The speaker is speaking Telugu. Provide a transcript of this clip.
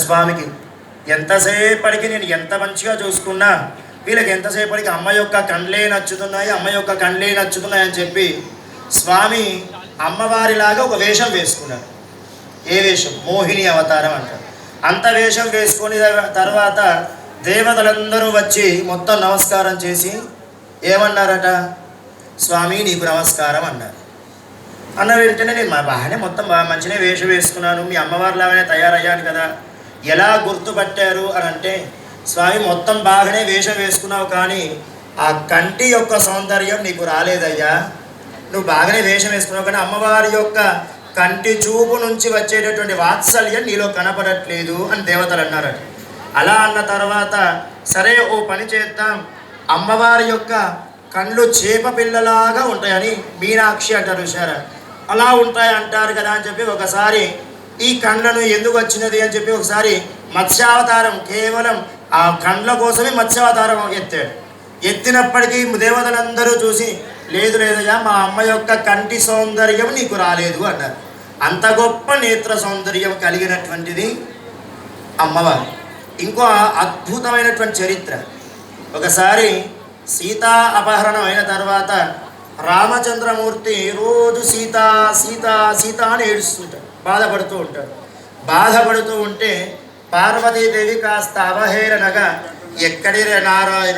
స్వామికి ఎంతసేపటికి నేను ఎంత మంచిగా చూసుకున్నా వీళ్ళకి ఎంతసేపటికి అమ్మ యొక్క కండ్లే నచ్చుతున్నాయి అమ్మ యొక్క కండ్లే నచ్చుతున్నాయి అని చెప్పి స్వామి అమ్మవారిలాగా ఒక వేషం వేసుకున్నారు ఏ వేషం? మోహిని అవతారం అంటారు. అంత వేషం వేసుకుని తర్వాత దేవతలందరూ వచ్చి మొత్తం నమస్కారం చేసి ఏమన్నారట? స్వామి నీకు నమస్కారం అన్నారు. అన్న వెంటనే నేను మా బాగానే మొత్తం బాగా మంచిగా వేషం వేసుకున్నాను. మీ అమ్మవారిలాగానే తయారయ్యాను కదా. ఎలా గుర్తుపట్టారు అని అంటే స్వామి మొత్తం బాగానే వేషం వేసుకున్నావు కానీ ఆ కంటి యొక్క సౌందర్యం నీకు రాలేదయ్యా. నువ్వు బాగానే వేషం వేసుకున్నావు కానీ అమ్మవారి యొక్క కంటి చూపు నుంచి వచ్చేటటువంటి వాత్సల్యం నీలో కనపడట్లేదు అని దేవతలు అన్నారట. అలా అన్న తర్వాత సరే ఓ పని చేద్దాం. అమ్మవారి యొక్క కళ్ళు చేప పిల్లలాగా ఉంటాయని మీనాక్షి అంటారు చూసారా అలా ఉంటాయి అంటారు కదా అని చెప్పి ఒకసారి ఈ కండ్లను ఎందుకు వచ్చినది అని చెప్పి ఒకసారి మత్స్యావతారం కేవలం ఆ కండ్ల కోసమే మత్స్యావతారం ఎత్తాడు. ఎత్తినప్పటికీ దేవతలందరూ చూసి లేదు లేదయ్యా మా అమ్మ యొక్క కంటి సౌందర్యం నీకు రాలేదు అన్నారు. అంత గొప్ప నేత్ర సౌందర్యం కలిగినటువంటిది అమ్మవారు. ఇంకో అద్భుతమైనటువంటి చరిత్ర. ఒకసారి సీతా అపహరణం అయిన తర్వాత రామచంద్రమూర్తి రోజు సీత సీత సీత అని ఏడుస్తుంటాడు. బాధపడుతూ ఉంటాడు బాధపడుతూ ఉంటే పార్వతీదేవి కాస్త అవహేళనగా ఎక్కడిరే నారాయణ